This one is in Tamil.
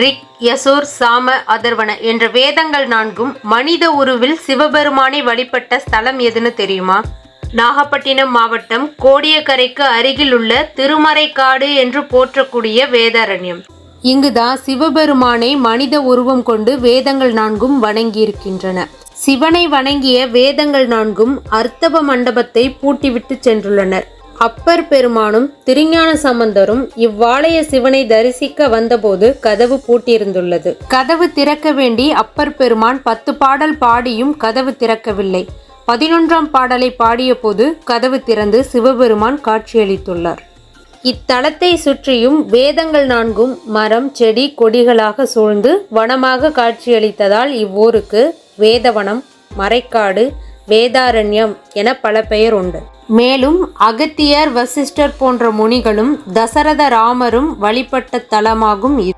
ரிக் யசோர் சாம அதர்வன என்ற வேதங்கள் நான்கும் மனித உருவில் சிவபெருமானை வழிபட்ட ஸ்தலம் எதுன்னு தெரியுமா? நாகப்பட்டினம் மாவட்டம் கோடியக்கரைக்கு அருகில் உள்ள திருமறைக்காடு என்று போற்றக்கூடிய வேதாரண்யம். இங்குதான் சிவபெருமானை மனித உருவம் கொண்டு வேதங்கள் நான்கும் வணங்கியிருக்கின்றன. சிவனை வணங்கிய வேதங்கள் நான்கும் அர்த்தவ மண்டபத்தை பூட்டிவிட்டு சென்றுள்ளனர். அப்பர் பெருமானும் திருஞான சம்பந்தரும் இவ்வாலய சிவனை தரிசிக்க வந்தபோது கதவு பூட்டியிருந்துள்ளது. கதவு திறக்க வேண்டி அப்பர் பெருமான் பத்து பாடல் பாடியும் கதவு திறக்கவில்லை. பதினொன்றாம் பாடலை பாடிய போது கதவு திறந்து சிவபெருமான் காட்சியளித்துள்ளார். இத்தலத்தை சுற்றியும் வேதங்கள் நான்கும் மரம் செடி கொடிகளாக சூழ்ந்து வனமாக காட்சியளித்ததால் இவ்வூருக்கு வேதவனம் மறைக்காடு வேதாரண்யம் என பல பெயர் உண்டு. மேலும் அகத்தியர் வசிஷ்டர் போன்ற முனிகளும் தசரத ராமரும் வழிபட்ட தலமாகும் இது.